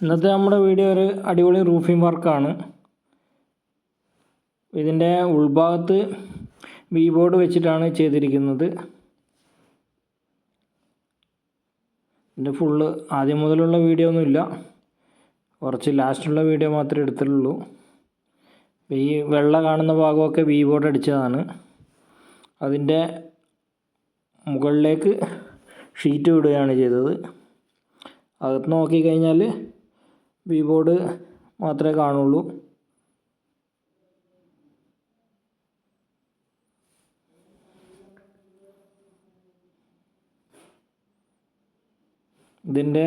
ഇന്നത്തെ നമ്മുടെ വീഡിയോ ഒരു അടിപൊളി റൂഫിംഗ് വർക്കാണ് ഇതിന്റെ ഉൾഭാഗത്ത് വി ബോർഡ് വെച്ചിട്ടാണ് ചെയ്തിരിക്കുന്നത്. ഇതിന്റെ ഫുള്ള് ആദ്യം മുതലുള്ള വീഡിയോ ഒന്നുമില്ല കുറച്ച് ലാസ്റ്റുള്ള വീഡിയോ മാത്രമേ എടുത്തിട്ടുള്ളൂ. ഈ വെള്ള കാണുന്ന ഭാഗമൊക്കെ വി ബോർഡ് അടിച്ചതാണ്. അതിന്റെ മുകളിലേക്ക് ഷീറ്റ് വിടുകയാണ് ചെയ്തത്. അകത്ത് നോക്കിക്കഴിഞ്ഞാൽ വി ബോർഡ് മാത്രമേ കാണുള്ളൂ. ഇതിന്റെ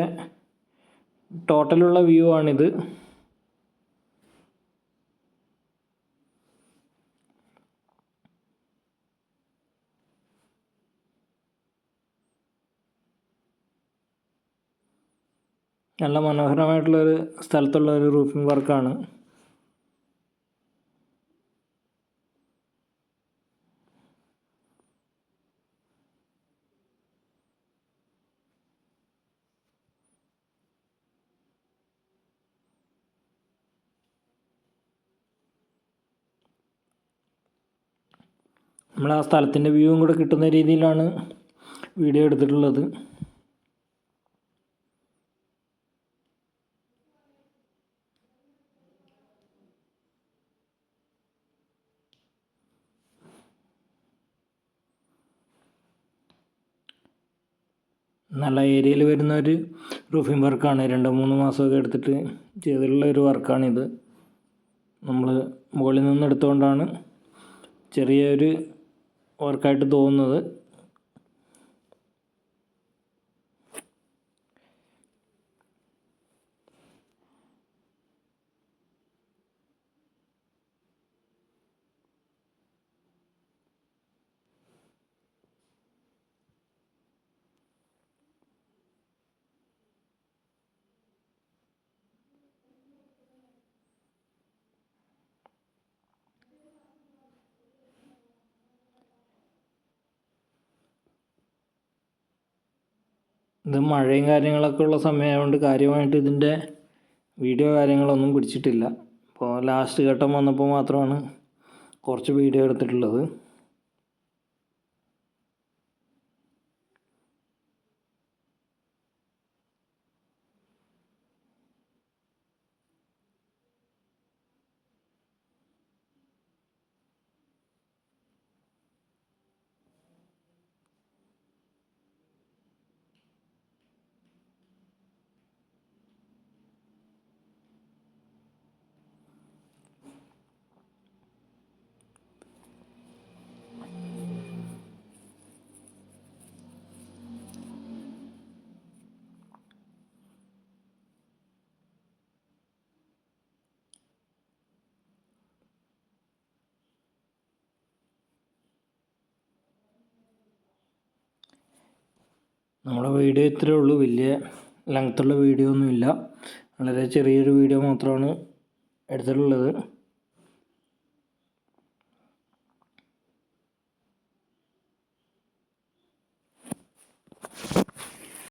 ടോട്ടലുള്ള വ്യൂ ആണിത്. നല്ല മനോഹരമായിട്ടുള്ളൊരു സ്ഥലത്തുള്ള ഒരു റൂഫിംഗ് വർക്കാണ് നമ്മൾ ആ സ്ഥലത്തിന്റെ വ്യൂവും കൂടെ കിട്ടുന്ന രീതിയിലാണ് വീഡിയോ എടുത്തിട്ടുള്ളത്. നല്ല ഏരിയയിൽ വരുന്ന ഒരു റൂഫിംഗ് വർക്കാണ് രണ്ട് മൂന്ന് മാസമൊക്കെ എടുത്തിട്ട് ചെയ്തിട്ടുള്ള ഒരു വർക്കാണിത് നമ്മൾ മുകളിൽ നിന്ന് എടുത്തുകൊണ്ടാണ് ചെറിയൊരു വർക്കായിട്ട് തോന്നുന്നത്. ഇത് മഴയും കാര്യങ്ങളൊക്കെ ഉള്ള സമയമായതുകൊണ്ട് കാര്യമായിട്ട് ഇതിന്റെ വീഡിയോ കാര്യങ്ങളൊന്നും പിടിച്ചിട്ടില്ല. അപ്പോൾ ലാസ്റ്റ് ഘട്ടം വന്നപ്പോൾ മാത്രമാണ് കുറച്ച് വീഡിയോ എടുത്തിട്ടുള്ളത്. നമ്മുടെ വീഡിയോ ഇത്രയേ ഉള്ളൂ. വലിയ ലെങ്ത്തുള്ള വീഡിയോ ഒന്നുമില്ല. വളരെ ചെറിയൊരു വീഡിയോ മാത്രമാണ് എടുത്തിട്ടുള്ളത്.